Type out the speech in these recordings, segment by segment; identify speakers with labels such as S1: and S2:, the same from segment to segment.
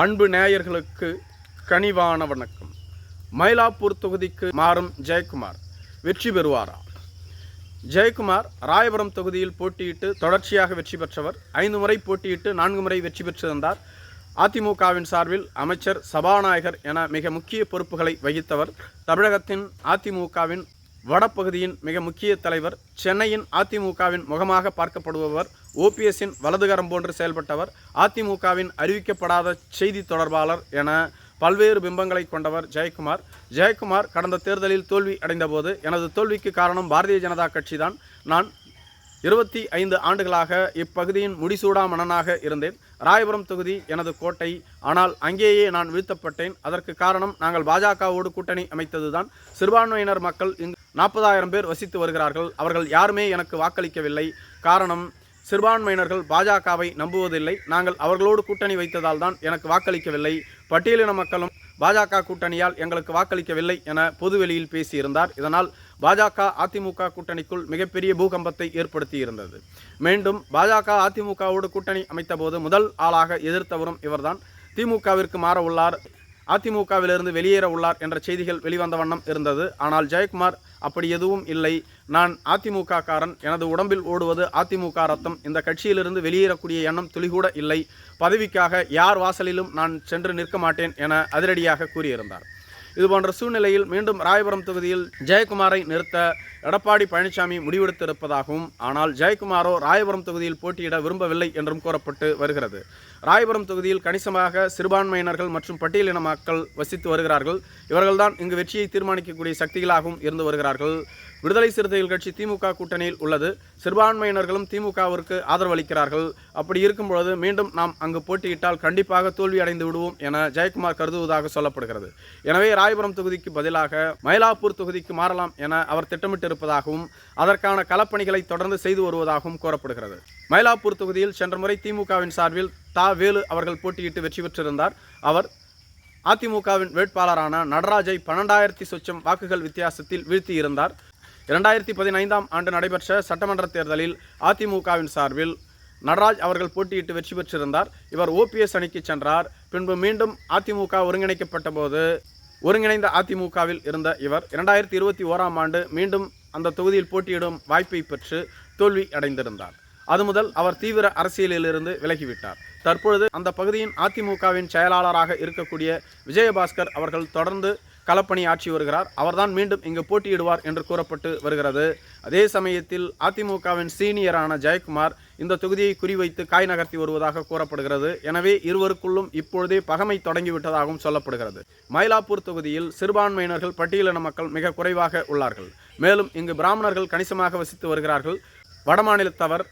S1: அன்பு நேயர்களுக்கு கனிவான வணக்கம். மயிலாப்பூர் தொகுதிக்கு மாறும் ஜெயக்குமார் வெற்றி பெறுவாரா? ஜெயக்குமார் ராயபுரம் தொகுதியில் போட்டியிட்டு தொடர்ச்சியாக வெற்றி பெற்றவர். ஐந்து முறை போட்டியிட்டு நான்கு முறை வெற்றி பெற்றிருந்தார். அதிமுகவின் சார்பில் அமைச்சர் சபாநாயகர் என மிக முக்கிய பொறுப்புகளை வகித்தவர். தமிழகத்தின் அதிமுகவின் வடபகுதியின் மிக முக்கிய தலைவர் சென்னையின் அதிமுகவின் முகமாக பார்க்கப்படுபவர் ஓபிஎஸ்ஸின் வலதுகரம் போன்று செயல்பட்டவர் அதிமுகவின் அறிவிக்கப்படாத செய்தி தொடர்பாளர் என பல்வேறு பிம்பங்களை கொண்டவர் ஜெயக்குமார். ஜெயக்குமார் கடந்த தேர்தலில் தோல்வி அடைந்தபோது எனது தோல்விக்கு காரணம் பாரதிய ஜனதா கட்சிதான். நான் இருபத்தி ஐந்து ஆண்டுகளாக இப்பகுதியின் முடிசூடா மன்னனாக இருந்தேன். ராயபுரம் தொகுதி எனது கோட்டை ஆனால் அங்கேயே நான் வீழ்த்தப்பட்டேன். அதற்கு காரணம் நாங்கள் பாஜகவோடு கூட்டணி அமைத்ததுதான். சிறுபான்மையினர் மக்கள் இங்கு நாற்பதாயிரம் பேர் வசித்து வருகிறார்கள். அவர்கள் யாருமே எனக்கு வாக்களிக்கவில்லை. காரணம் சிறுபான்மையினர்கள் பாஜகவை நம்புவதில்லை. நாங்கள் அவர்களோடு கூட்டணி வைத்ததால் தான் எனக்கு வாக்களிக்கவில்லை. பட்டியலின மக்களும் பாஜக கூட்டணியால் எங்களுக்கு வாக்களிக்கவில்லை என பொதுவெளியில் பேசியிருந்தார். இதனால் பாஜக அதிமுக கூட்டணிக்குள் மிகப்பெரிய பூகம்பத்தை ஏற்படுத்தியிருந்தது. மீண்டும் பாஜக அதிமுகவோடு கூட்டணி அமைத்தபோது முதல் ஆளாக எதிர்த்தவரும் இவர்தான். திமுகவிற்கு மாற உள்ளார். அதிமுகவிலிருந்து வெளியேற உள்ளார் என்ற செய்திகள் வெளிவந்த வண்ணம் இருந்தது. ஆனால் ஜெயக்குமார் அப்படி எதுவும் இல்லை. நான் அதிமுக காரன் எனது உடம்பில் ஓடுவது அதிமுக ரத்தம். இந்த கட்சியிலிருந்து வெளியேறக்கூடிய எண்ணம் துளிகூட இல்லை. பதவிக்காக யார் வாசலிலும் நான் சென்று நிற்க மாட்டேன் என அதிரடியாக கூறியிருந்தார். இதுபோன்ற சூழ்நிலையில் மீண்டும் ராயபுரம் தொகுதியில் ஜெயக்குமாரை நிறுத்த எடப்பாடி பழனிசாமி முடிவெடுத்திருப்பதாகவும் ஆனால் ஜெயக்குமாரோ ராயபுரம் தொகுதியில் போட்டியிட விரும்பவில்லை என்றும் கூறப்பட்டு வருகிறது. ராயபுரம் தொகுதியில் கணிசமாக சிறுபான்மையினர்கள் மற்றும் பட்டியலின மக்கள் வசித்து வருகிறார்கள். இவர்கள்தான் இங்கு வெற்றியை தீர்மானிக்கக்கூடிய சக்திகளாகவும் இருந்து வருகிறார்கள். விடுதலை சிறுத்தைகள் கட்சி திமுக கூட்டணியில் உள்ளது. சிறுபான்மையினர்களும் திமுகவிற்கு ஆதரவளிக்கிறார்கள். அப்படி இருக்கும் பொழுது மீண்டும் நாம் அங்கு போட்டியிட்டால் கண்டிப்பாக தோல்வி அடைந்து விடுவோம் என ஜெயக்குமார் கருதுவதாக சொல்லப்படுகிறது. எனவே ராயபுரம் தொகுதிக்கு பதிலாக மயிலாப்பூர் தொகுதிக்கு மாறலாம் என அவர் திட்டமிட்டிருப்பதாகவும் அதற்கான களப்பணிகளை தொடர்ந்து செய்து வருவதாகவும் கூறப்படுகிறது. மயிலாப்பூர் தொகுதியில் சென்ற முறை திமுகவின் சார்பில் தா வேலு அவர்கள் போட்டியிட்டு வெற்றி பெற்றிருந்தார். அவர் அதிமுகவின் வேட்பாளரான நடராஜை பன்னெண்டாயிரத்தி சொச்சம் வாக்குகள் வித்தியாசத்தில் வீழ்த்தியிருந்தார். இரண்டாயிரத்தி பதினைந்தாம் ஆண்டு நடைபெற்ற சட்டமன்ற தேர்தலில் அதிமுகவின் சார்பில் நடராஜ் அவர்கள் போட்டியிட்டு வெற்றி பெற்றிருந்தார். இவர் ஓபிஎஸ் அணிக்கு சென்றார். பின்பு மீண்டும் அதிமுக ஒருங்கிணைக்கப்பட்ட போது ஒருங்கிணைந்த அதிமுகவில் இருந்த இவர் இரண்டாயிரத்தி இருபத்தி ஓராம் ஆண்டு மீண்டும் அந்த தொகுதியில் போட்டியிடும் வாய்ப்பை பெற்று தோல்வி அடைந்திருந்தார். அது முதல் அவர் தீவிர அரசியலிலிருந்து விலகிவிட்டார். தற்பொழுது அந்த பகுதியின் அதிமுகவின் செயலாளராக இருக்கக்கூடிய விஜயபாஸ்கர் அவர்கள் தொடர்ந்து களப்பணி ஆற்றி வருகிறார். அவர்தான் மீண்டும் இங்கு போட்டியிடுவார் என்று கூறப்பட்டு வருகிறது. அதே சமயத்தில் அதிமுகவின் சீனியரான ஜெயக்குமார் இந்த தொகுதியை குறிவைத்து காய் நகர்த்தி வருவதாக கூறப்படுகிறது. எனவே இருவருக்குள்ளும் இப்பொழுதே பகமை தொடங்கிவிட்டதாகவும் சொல்லப்படுகிறது. மயிலாப்பூர் தொகுதியில் சிறுபான்மையினர்கள் பட்டியலின மக்கள் மிக குறைவாக உள்ளார்கள். மேலும் இங்கு பிராமணர்கள் கணிசமாக வசித்து வருகிறார்கள். வடமாநிலத்தவர்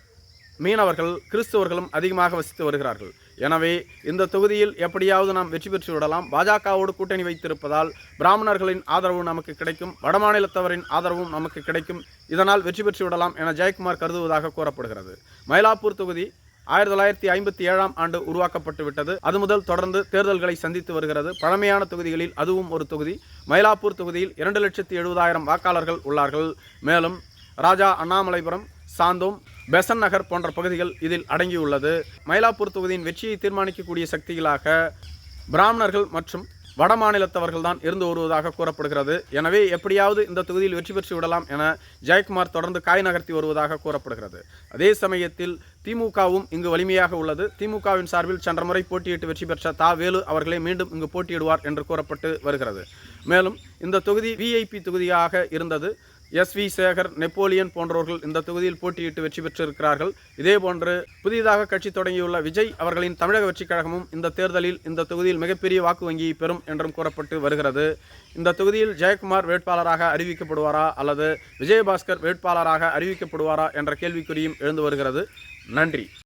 S1: மீனவர்கள் கிறிஸ்தவர்களும் அதிகமாக வசித்து வருகிறார்கள். எனவே இந்த தொகுதியில் எப்படியாவது நாம் வெற்றி பெற்று விடலாம். பாஜகவோடு கூட்டணி வைத்திருப்பதால் பிராமணர்களின் ஆதரவு நமக்கு கிடைக்கும். வடமாநிலத்தவரின் ஆதரவும் நமக்கு கிடைக்கும். இதனால் வெற்றி பெற்று விடலாம் என ஜெயக்குமார் கருதுவதாக கூறப்படுகிறது. மயிலாப்பூர் தொகுதி ஆயிரத்தி தொள்ளாயிரத்தி ஐம்பத்தி ஏழாம் ஆண்டு உருவாக்கப்பட்டு விட்டது. அது முதல் தொடர்ந்து தேர்தல்களை சந்தித்து வருகிறது. பழமையான தொகுதிகளில் அதுவும் ஒரு தொகுதி. மயிலாப்பூர் தொகுதியில் இரண்டு லட்சத்தி எழுபதாயிரம் வாக்காளர்கள் உள்ளார்கள். மேலும் ராஜா அண்ணாமலைபுரம் சாந்தோம் பெசன் நகர் போன்ற பகுதிகள் இதில் அடங்கியுள்ளது. மயிலாப்பூர் தொகுதியின் வெற்றியை தீர்மானிக்கக்கூடிய சக்திகளாக பிராமணர்கள் மற்றும் வட மாநிலத்தவர்கள் தான் இருந்து வருவதாக கூறப்படுகிறது. எனவே எப்படியாவது இந்த தொகுதியில் வெற்றி பெற்று விடலாம் என ஜெயக்குமார் தொடர்ந்து காய் நகர்த்தி வருவதாக கூறப்படுகிறது. அதே சமயத்தில் திமுகவும் இங்கு வலிமையாக உள்ளது. திமுகவின் சார்பில் சென்ற முறை போட்டியிட்டு வெற்றி பெற்ற தா வேலு அவர்களே மீண்டும் இங்கு போட்டியிடுவார் என்று கூறப்பட்டு வருகிறது. மேலும் இந்த தொகுதி விஐபி தொகுதியாக இருந்தது. எஸ் வி சேகர் நெப்போலியன் போன்றவர்கள் இந்த தொகுதியில் போட்டியிட்டு வெற்றி பெற்றிருக்கிறார்கள். இதேபோன்று புதிதாக கட்சி தொடங்கியுள்ள விஜய் அவர்களின் தமிழக வெற்றிக் கழகமும் இந்த தேர்தலில் இந்த தொகுதியில் மிகப்பெரிய வாக்கு வங்கியை பெறும் என்றும் கூறப்பட்டு வருகிறது. இந்த தொகுதியில் ஜெயக்குமார் வேட்பாளராக அறிவிக்கப்படுவாரா அல்லது விஜயபாஸ்கர் வேட்பாளராக அறிவிக்கப்படுவாரா என்ற கேள்விக்குறியும் எழுந்து வருகிறது. நன்றி.